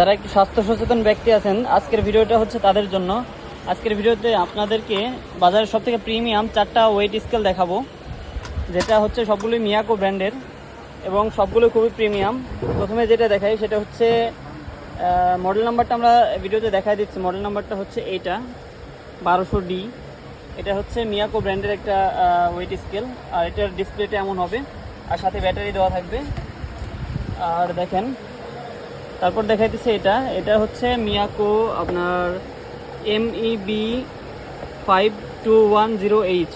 যারা একটু স্বাস্থ্য সচেতন ব্যক্তি আছেন? আজকের ভিডিওটা হচ্ছে তাদের জন্য। আজকের ভিডিওতে আপনাদেরকে বাজারের সব থেকে প্রিমিয়াম চারটা ওয়েট স্কেল দেখাবো, যেটা হচ্ছে সবগুলোই মিয়াকো ব্র্যান্ডের এবং সবগুলো খুবই প্রিমিয়াম। প্রথমে যেটা দেখাই সেটা হচ্ছে মডেল নাম্বারটা আমরা ভিডিওতে দেখাই দিচ্ছি। মডেল নাম্বারটা হচ্ছে এইটা, বারোশো ডি। এটা হচ্ছে মিয়াকো ব্র্যান্ডের একটা ওয়েট স্কেল আর এটার ডিসপ্লেটা এমন হবে। আর সাথে ব্যাটারি দেওয়া থাকবে। আর দেখেন তারপর দেখাইতেছে এটা। এটা হচ্ছে মিয়াকো আপনার M E B five two one zero H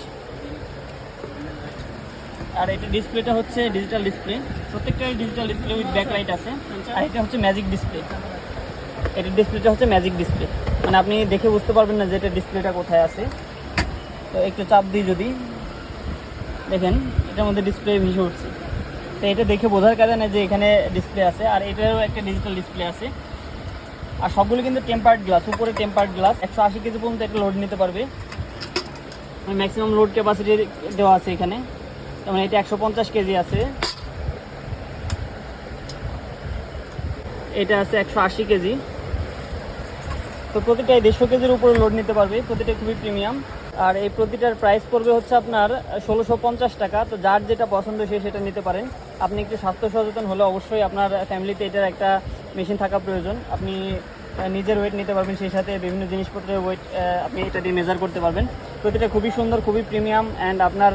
আর এটা ডিসপ্লেটা হচ্ছে ডিজিটাল ডিসপ্লে প্রত্যেকটাই ডিজিটাল ডিসপ্লে উইথ ব্যাকলাইট আছে। আর এটা হচ্ছে ম্যাজিক ডিসপ্লে এটার ডিসপ্লেটা হচ্ছে ম্যাজিক ডিসপ্লে মানে আপনি দেখে বুঝতে পারবেন না যে এটা ডিসপ্লেটা কোথায় আছে। তো একটু চাপ দিই যদি। দেখেন, এটার মধ্যে ডিসপ্লে ভেসে উঠছে। তো এটা দেখে বোঝার কারণে যে এখানে ডিসপ্লে আছে, আর এটারও একটা ডিজিটাল ডিসপ্লে আছে। আর সবগুলো কিন্তু টেম্পার্ড গ্লাস উপরে টেম্পার্ড গ্লাস একশো আশি কেজি পর্যন্ত একটা লোড নিতে পারবে। ম্যাক্সিমাম লোড ক্যাপাসিটি দেওয়া আছে এখানে। যেমন এটা একশো পঞ্চাশ কেজি আছে। এটা আছে একশো আশি কেজি। তো প্রতিটাই দেড়শো কেজির উপরে লোড নিতে পারবে। প্রতিটা খুবই প্রিমিয়াম আর এই প্রতিটার প্রাইস পড়বে হচ্ছে আপনার ষোলোশো পঞ্চাশ টাকা। তো যার যেটা পছন্দ সে সেটা নিতে পারেন। আপনি একটু স্বাস্থ্য সচেতন হলে অবশ্যই আপনার ফ্যামিলিতে এটার একটা মেশিন থাকা প্রয়োজন। আপনি নিজের ওয়েট নিতে পারবেন, সেই সাথে বিভিন্ন জিনিসপত্রের ওয়েট আপনি এটা দিয়ে মেজার করতে পারবেন। প্রতিটা খুবই সুন্দর, খুবই প্রিমিয়াম অ্যান্ড আপনার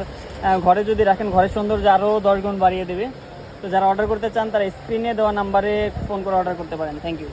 ঘরে যদি রাখেন, ঘরের সৌন্দর্য আরও দশ গুণ বাড়িয়ে দেবে। তো যারা অর্ডার করতে চান, তারা স্ক্রিনে দেওয়া নাম্বারে ফোন করে অর্ডার করতে পারেন। Thank you